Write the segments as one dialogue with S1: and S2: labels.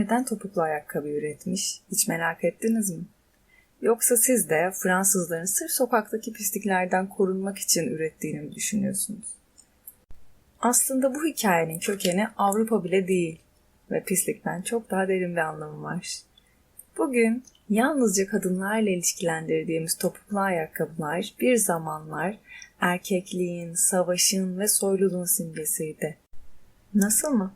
S1: neden topuklu ayakkabı üretmiş? Hiç merak ettiniz mi? Yoksa siz de Fransızların sırf sokaktaki pisliklerden korunmak için ürettiğini mi düşünüyorsunuz? Aslında bu hikayenin kökeni Avrupa bile değil ve pislikten çok daha derin bir anlamı var. Bugün yalnızca kadınlarla ilişkilendirdiğimiz topuklu ayakkabılar bir zamanlar erkekliğin, savaşın ve soyluluğun simgesiydi. Nasıl mı?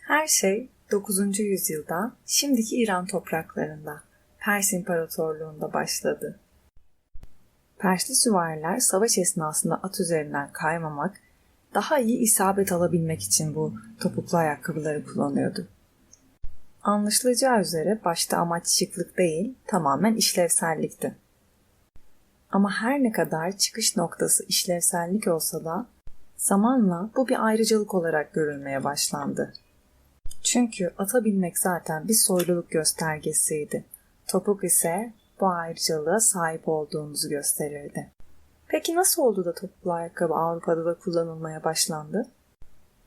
S1: Her şey 9. yüzyılda şimdiki İran topraklarında, Pers İmparatorluğu'nda başladı. Persli süvariler savaş esnasında at üzerinden kaymamak, daha iyi isabet alabilmek için bu topuklu ayakkabıları kullanıyordu. Anlaşılacağı üzere başta amaç şıklık değil, tamamen işlevsellikti. Ama her ne kadar çıkış noktası işlevsellik olsa da zamanla bu bir ayrıcalık olarak görülmeye başlandı. Çünkü ata binmek zaten bir soyluluk göstergesiydi. Topuk ise bu ayrıcalığa sahip olduğumuzu gösterirdi. Peki nasıl oldu da topuklu ayakkabı Avrupa'da da kullanılmaya başlandı?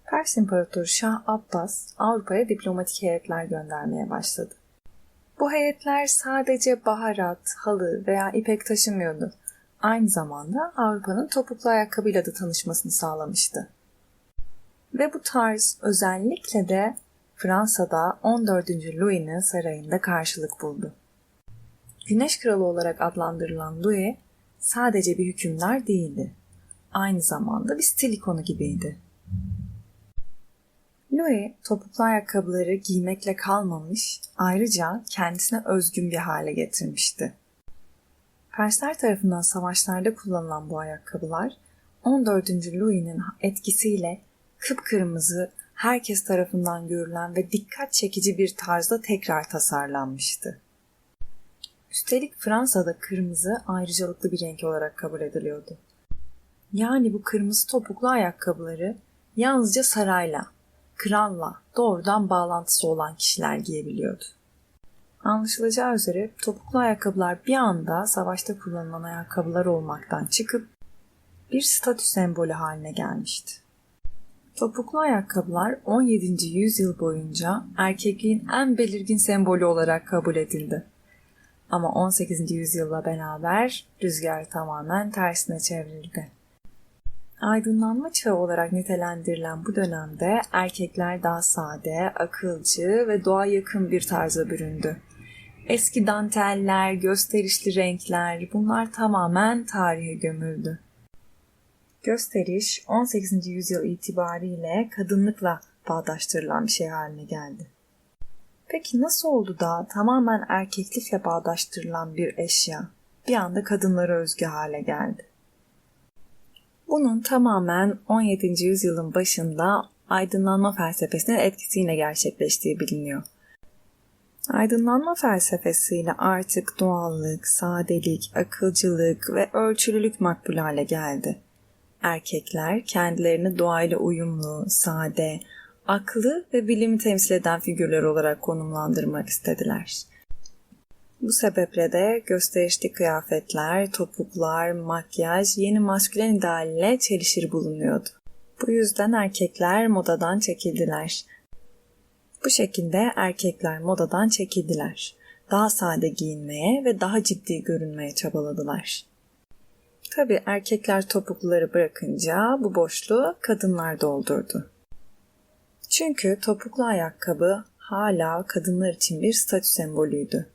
S1: Pers İmparatoru Şah Abbas Avrupa'ya diplomatik heyetler göndermeye başladı. Bu heyetler sadece baharat, halı veya ipek taşımıyordu. Aynı zamanda Avrupa'nın topuklu ayakkabıyla da tanışmasını sağlamıştı. Ve bu tarz özellikle de Fransa'da 14. Louis'nin sarayında karşılık buldu. Güneş Kralı olarak adlandırılan Louis sadece bir hükümdar değildi. Aynı zamanda bir stil ikonu gibiydi. Louis topuklu ayakkabıları giymekle kalmamış, ayrıca kendisine özgün bir hale getirmişti. Persler tarafından savaşlarda kullanılan bu ayakkabılar 14. Louis'nin etkisiyle kıpkırmızı, herkes tarafından görülen ve dikkat çekici bir tarzda tekrar tasarlanmıştı. Üstelik Fransa'da kırmızı ayrıcalıklı bir renk olarak kabul ediliyordu. Yani bu kırmızı topuklu ayakkabıları yalnızca sarayla, kralla doğrudan bağlantısı olan kişiler giyebiliyordu. Anlaşılacağı üzere topuklu ayakkabılar bir anda savaşta kullanılan ayakkabılar olmaktan çıkıp bir statü sembolü haline gelmişti. Topuklu ayakkabılar 17. yüzyıl boyunca erkekliğin en belirgin sembolü olarak kabul edildi. Ama 18. yüzyılla beraber rüzgar tamamen tersine çevrildi. Aydınlanma çağı olarak nitelendirilen bu dönemde erkekler daha sade, akılcı ve doğa yakın bir tarza büründü. Eski danteller, gösterişli renkler bunlar tamamen tarihe gömüldü. Gösteriş 18. yüzyıl itibariyle kadınlıkla bağdaştırılan bir şey haline geldi. Peki nasıl oldu da tamamen erkeklikle bağdaştırılan bir eşya bir anda kadınlara özgü hale geldi? Bunun tamamen 17. yüzyılın başında aydınlanma felsefesinin etkisiyle gerçekleştiği biliniyor. Aydınlanma felsefesiyle artık doğallık, sadelik, akılcılık ve ölçülülük makbul hale geldi. Erkekler kendilerini doğayla uyumlu, sade, aklı ve bilimi temsil eden figürler olarak konumlandırmak istediler. Bu sebeple de gösterişli kıyafetler, topuklar, makyaj yeni maskülen idealle çelişir bulunuyordu. Bu yüzden erkekler modadan çekildiler. Bu şekilde erkekler modadan çekildiler. Daha sade giyinmeye ve daha ciddi görünmeye çabaladılar. Tabi erkekler topukluları bırakınca bu boşluğu kadınlar doldurdu. Çünkü topuklu ayakkabı hala kadınlar için bir statü sembolüydü.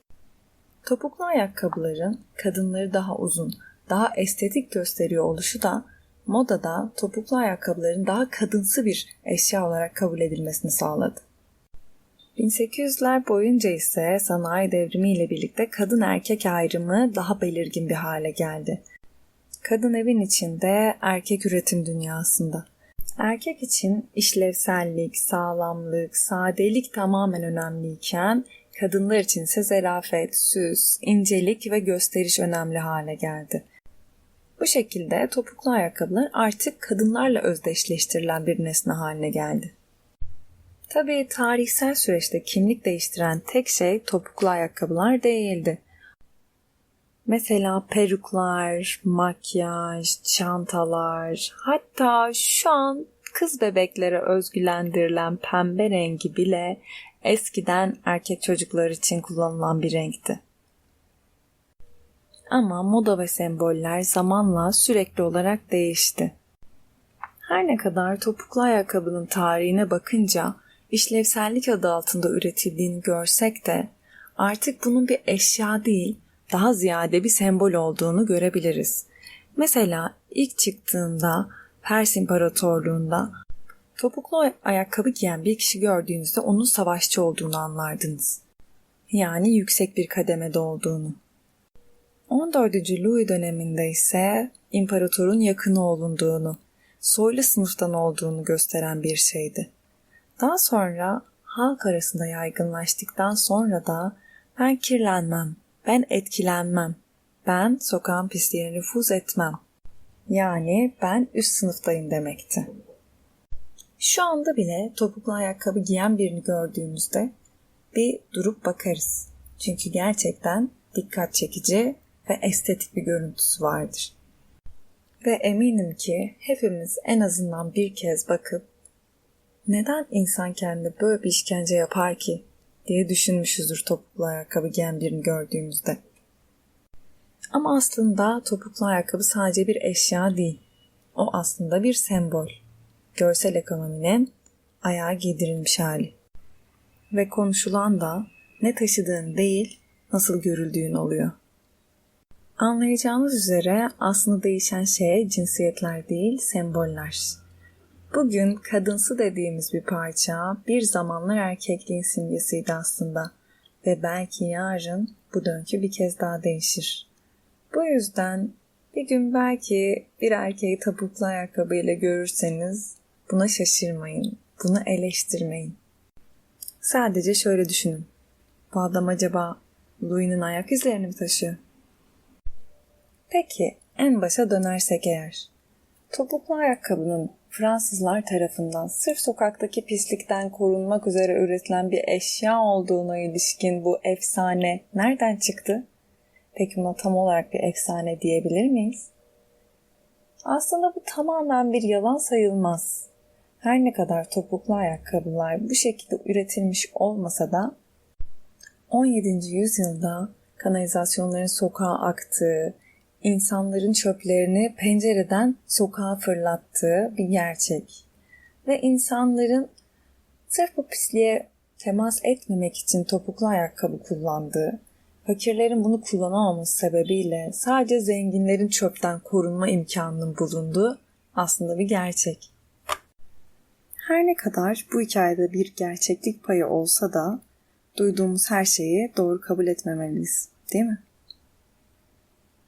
S1: Topuklu ayakkabıların kadınları daha uzun, daha estetik gösteriyor oluşu da modada topuklu ayakkabıların daha kadınsı bir eşya olarak kabul edilmesini sağladı. 1800'ler boyunca ise sanayi devrimi ile birlikte kadın erkek ayrımı daha belirgin bir hale geldi. Kadın evin içinde, erkek üretim dünyasında. Erkek için işlevsellik, sağlamlık, sadelik tamamen önemliyken kadınlar için ise zarafet, süs, incelik ve gösteriş önemli hale geldi. Bu şekilde topuklu ayakkabılar artık kadınlarla özdeşleştirilen bir nesne haline geldi. Tabii tarihsel süreçte kimlik değiştiren tek şey topuklu ayakkabılar değildi. Mesela peruklar, makyaj, çantalar, hatta şu an kız bebeklere özgülendirilen pembe rengi bile eskiden erkek çocuklar için kullanılan bir renkti. Ama moda ve semboller zamanla sürekli olarak değişti. Her ne kadar topuklu ayakkabının tarihine bakınca işlevsellik adı altında üretildiğini görsek de artık bunun bir eşya değil, daha ziyade bir sembol olduğunu görebiliriz. Mesela ilk çıktığında Pers İmparatorluğunda topuklu ayakkabı giyen bir kişi gördüğünüzde onun savaşçı olduğunu anlardınız. Yani yüksek bir kademede olduğunu. 14. Louis döneminde ise imparatorun yakını olunduğunu, soylu sınıftan olduğunu gösteren bir şeydi. Daha sonra halk arasında yaygınlaştıktan sonra da ben kirlenmem, ben etkilenmem, ben sokağın pisliğine nüfuz etmem. Yani ben üst sınıftayım demekti. Şu anda bile topuklu ayakkabı giyen birini gördüğümüzde bir durup bakarız. Çünkü gerçekten dikkat çekici ve estetik bir görüntüsü vardır. Ve eminim ki hepimiz en azından bir kez bakıp neden insan kendine böyle bir işkence yapar ki diye düşünmüşüzdür topuklu ayakkabı giyen birini gördüğümüzde. Ama aslında topuklu ayakkabı sadece bir eşya değil. O aslında bir sembol. Görsel ekonominin ayağa giydirilmiş hali. Ve konuşulan da ne taşıdığın değil, nasıl görüldüğün oluyor. Anlayacağınız üzere aslında değişen şey cinsiyetler değil, semboller. Bugün kadınsı dediğimiz bir parça bir zamanlar erkekliğin simgesiydi aslında ve belki yarın bu döngü bir kez daha değişir. Bu yüzden bir gün belki bir erkeği topuklu ayakkabıyla görürseniz buna şaşırmayın, bunu eleştirmeyin. Sadece şöyle düşünün. Bu adam acaba Louis'nin ayak izlerini mi taşıyor? Peki en başa dönersek eğer. Topuklu ayakkabının Fransızlar tarafından sırf sokaktaki pislikten korunmak üzere üretilen bir eşya olduğuna ilişkin bu efsane nereden çıktı? Peki buna tam olarak bir efsane diyebilir miyiz? Aslında bu tamamen bir yalan sayılmaz. Her ne kadar topuklu ayakkabılar bu şekilde üretilmiş olmasa da 17. yüzyılda kanalizasyonların sokağa aktığı, insanların çöplerini pencereden sokağa fırlattığı bir gerçek. Ve insanların sırf bu pisliğe temas etmemek için topuklu ayakkabı kullandığı, fakirlerin bunu kullanamaması sebebiyle sadece zenginlerin çöpten korunma imkanının bulunduğu aslında bir gerçek. Her ne kadar bu hikayede bir gerçeklik payı olsa da duyduğumuz her şeyi doğru kabul etmemeliyiz, değil mi?